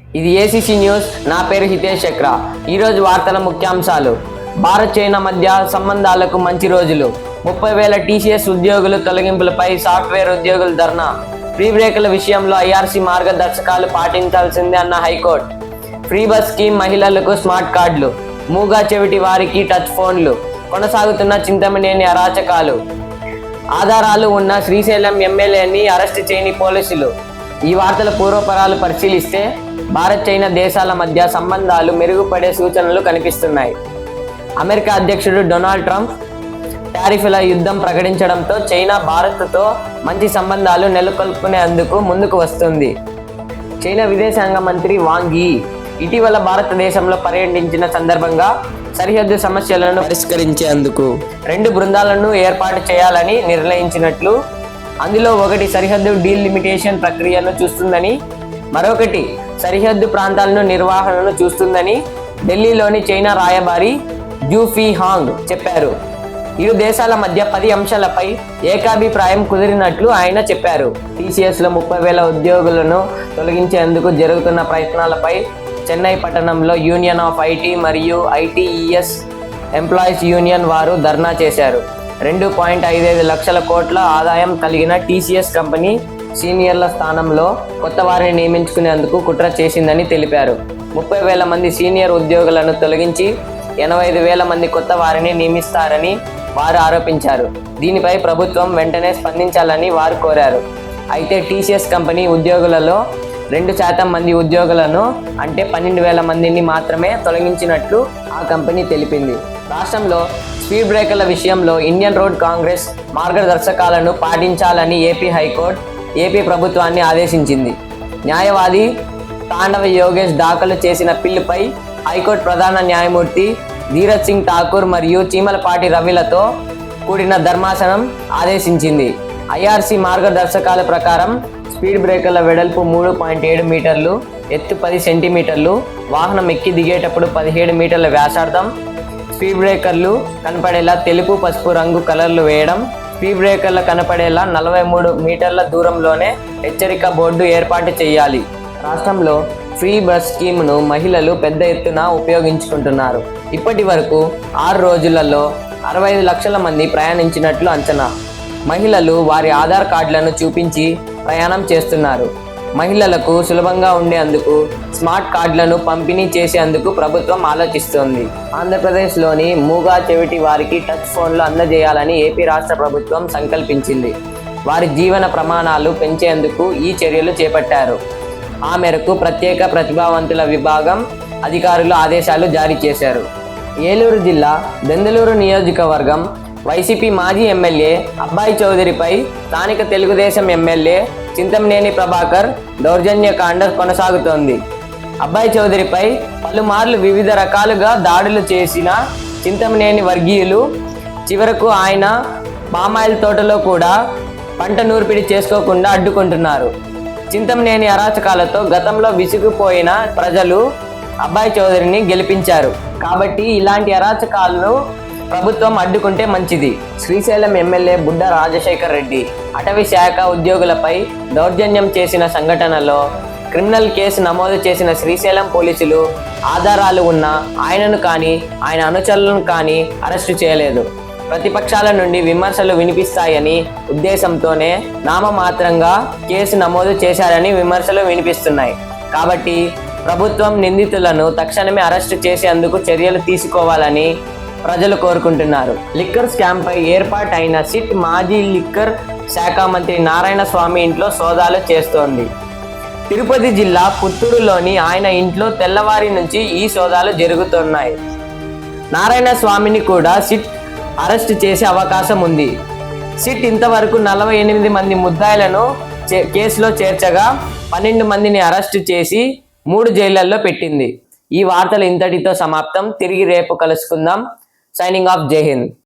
ఇది ACC news నా పేరు హితేష్ చక్ర. ఈరోజు వార్తల ముఖ్యాంశాలు. భారత్ చైనా మధ్య సంబంధాలకు మంచి రోజులు. ముప్పై వేల టీసీఎస్ ఉద్యోగులు తొలగింపులపై సాఫ్ట్వేర్ ఉద్యోగుల ధర్నా. ఫ్రీ బ్రేకుల విషయంలో ఐఆర్సీ మార్గదర్శకాలు పాటించాల్సిందే అన్న high court. Free bus scheme మహిళలకు స్మార్ట్ కార్డులు. మూగా చెవిటి వారికి టచ్ ఫోన్లు. కొనసాగుతున్న చింతమనేని అరాచకాలు. ఆధారాలు ఉన్న శ్రీశైలం ఎమ్మెల్యేని అరెస్ట్ చేయని పోలీసులు. ఈ వార్తల పూర్వపరాలు పరిశీలిస్తే భారత్ చైనా దేశాల మధ్య సంబంధాలు మెరుగుపడే సూచనలు కనిపిస్తున్నాయి. అమెరికా అధ్యక్షుడు డొనాల్డ్ ట్రంప్ టారిఫ్ల యుద్ధం ప్రకటించడంతో చైనా భారత్తో మంచి సంబంధాలు నెలకొల్పుకునేందుకు ముందుకు వస్తుంది. చైనా విదేశాంగ మంత్రి వాంగ్ యీ ఇటీవల భారతదేశంలో పర్యటించిన సందర్భంగా సరిహద్దు సమస్యలను పరిష్కరించేందుకు రెండు బృందాలను ఏర్పాటు చేయాలని నిర్ణయించినట్లు అందులో ఒకటి సరిహద్దు డీలిమిటేషన్ ప్రక్రియను చూస్తుందని మరొకటి సరిహద్దు ప్రాంతాలను నిర్వహణను చూస్తుందని ఢిల్లీలోని చైనా రాయబారి జూఫీ హాంగ్ చెప్పారు. ఇరు దేశాల మధ్య పది అంశాలపై ఏకాభిప్రాయం కుదిరినట్లు ఆయన చెప్పారు. టీసీఎస్లో ముప్పై వేల ఉద్యోగులను తొలగించేందుకు జరుగుతున్న ప్రయత్నాలపై చెన్నై పట్టణంలో యూనియన్ ఆఫ్ ఐటీ మరియు ఐటీఈఎస్ ఎంప్లాయీస్ యూనియన్ వారు ధర్నా చేశారు. రెండు పాయింట్ ఐదైదు లక్షల కోట్ల ఆదాయం కలిగిన టీసీఎస్ కంపెనీ సీనియర్ల స్థానంలో కొత్త వారిని నియమించుకునేందుకు కుట్ర చేసిందని తెలిపారు. ముప్పై వేల మంది సీనియర్ ఉద్యోగులను తొలగించి ఎనభై ఐదు వేల మంది కొత్త వారిని నియమిస్తారని వారు ఆరోపించారు. దీనిపై ప్రభుత్వం వెంటనే స్పందించాలని వారు కోరారు. అయితే టీసీఎస్ కంపెనీ ఉద్యోగులలో రెండు శాతం మంది ఉద్యోగులను అంటే పన్నెండు వేల మందిని మాత్రమే తొలగించినట్లు ఆ కంపెనీ తెలిపింది. రాష్ట్రంలో స్పీడ్ బ్రేకర్ల విషయంలో ఇండియన్ రోడ్ కాంగ్రెస్ మార్గదర్శకాలను పాటించాలని ఏపీ హైకోర్టు ఏపీ ప్రభుత్వాన్ని ఆదేశించింది. న్యాయవాది తాండవ యోగేష్ దాఖలు చేసిన పిల్లుపై హైకోర్టు ప్రధాన న్యాయమూర్తి ధీరజ్ సింగ్ ఠాకూర్ మరియు చీమలపాటి రవిలతో కూడిన ధర్మాసనం ఆదేశించింది. ఐఆర్సీ మార్గదర్శకాల ప్రకారం స్పీడ్ బ్రేకర్ల వెడల్పు మూడు పాయింట్ ఏడు మీటర్లు ఎత్తు పది సెంటీమీటర్లు వాహనం ఎక్కి దిగేటప్పుడు పదిహేడు మీటర్ల వ్యాసార్థం స్పీడ్ బ్రేకర్లు కనపడేలా తెలుపు పసుపు రంగు కలర్లు వేయడం స్పీడ్ బ్రేకర్లు కనపడేలా నలభై మూడు మీటర్ల దూరంలోనే హెచ్చరిక బోర్డు ఏర్పాటు చేయాలి. రాష్ట్రంలో ఫ్రీ బస్ స్కీమ్ను మహిళలు పెద్ద ఎత్తున ఉపయోగించుకుంటున్నారు. ఇప్పటి వరకు ఆరు రోజులలో అరవై ఐదు లక్షల మంది ప్రయాణించినట్లు అంచనా. మహిళలు వారి ఆధార్ కార్డులను చూపించి ప్రయాణం చేస్తున్నారు. మహిళలకు సులభంగా ఉండేందుకు స్మార్ట్ కార్డులను పంపిణీ చేసేందుకు ప్రభుత్వం ఆలోచిస్తోంది. ఆంధ్రప్రదేశ్లోని మూగా చెవిటి వారికి టచ్ ఫోన్లు అందజేయాలని ఏపీ రాష్ట్ర ప్రభుత్వం సంకల్పించింది. వారి జీవన ప్రమాణాలు పెంచేందుకు ఈ చర్యలు చేపట్టారు. ఆ మేరకు ప్రత్యేక ప్రతిభావంతుల విభాగం అధికారులు ఆదేశాలు జారీ చేశారు. ఏలూరు జిల్లా బెందలూరు నియోజకవర్గం వైసీపీ మాజీ ఎమ్మెల్యే అబ్బాయి చౌదరిపై స్థానిక తెలుగుదేశం ఎమ్మెల్యే చింతమనేని ప్రభాకర్ దౌర్జన్యకాండ కొనసాగుతోంది. అబ్బాయి చౌదరిపై పలుమార్లు వివిధ రకాలుగా దాడులు చేసిన చింతమనేని వర్గీయులు చివరకు ఆయన పామాయిల్ తోటలో కూడా పంట నూర్పిడి చేసుకోకుండా అడ్డుకుంటున్నారు. చింతమనేని అరాచకాలతో గతంలో విసిగిపోయిన ప్రజలు అబ్బాయి చౌదరిని గెలిపించారు. కాబట్టి ఇలాంటి అరాచకాలను ప్రభుత్వం అడ్డుకుంటే మంచిది. శ్రీశైలం ఎమ్మెల్యే బుడ్డ రాజశేఖర్ రెడ్డి అటవీ శాఖ ఉద్యోగులపై దౌర్జన్యం చేసిన సంఘటనలో క్రిమినల్ కేసు నమోదు చేసిన శ్రీశైలం పోలీసులు ఆధారాలు ఉన్న ఆయనను కానీ ఆయన అనుచరులను కానీ అరెస్టు చేయలేదు. ప్రతిపక్షాల నుండి విమర్శలు వినిపిస్తాయని ఉద్దేశంతోనే నామమాత్రంగా కేసు నమోదు చేశారని విమర్శలు వినిపిస్తున్నాయి. కాబట్టి ప్రభుత్వం నిందితులను తక్షణమే అరెస్టు చేసేందుకు చర్యలు తీసుకోవాలని ప్రజలు కోరుకుంటున్నారు. లిక్కర్ స్కామ్ పై ఏర్పాటైన సిట్ మాజీ లిక్కర్ శాఖ మంత్రి నారాయణ స్వామి ఇంట్లో సోదాలు చేస్తోంది. తిరుపతి జిల్లా పుత్తూరులోని ఆయన ఇంట్లో తెల్లవారి నుంచి ఈ సోదాలు జరుగుతున్నాయి. నారాయణ స్వామిని కూడా సిట్ అరెస్ట్ చేసే అవకాశం ఉంది. సిట్ ఇంతవరకు నలభై ఎనిమిది మంది ముద్దాయిలను చే- కేసులో చేర్చగా పన్నెండు మందిని అరెస్టు చేసి మూడు జైళ్ళలో పెట్టింది. ఈ వార్తలు ఇంతటితో సమాప్తం. తిరిగి రేపు కలుసుకుందాం. signing off. Jehin.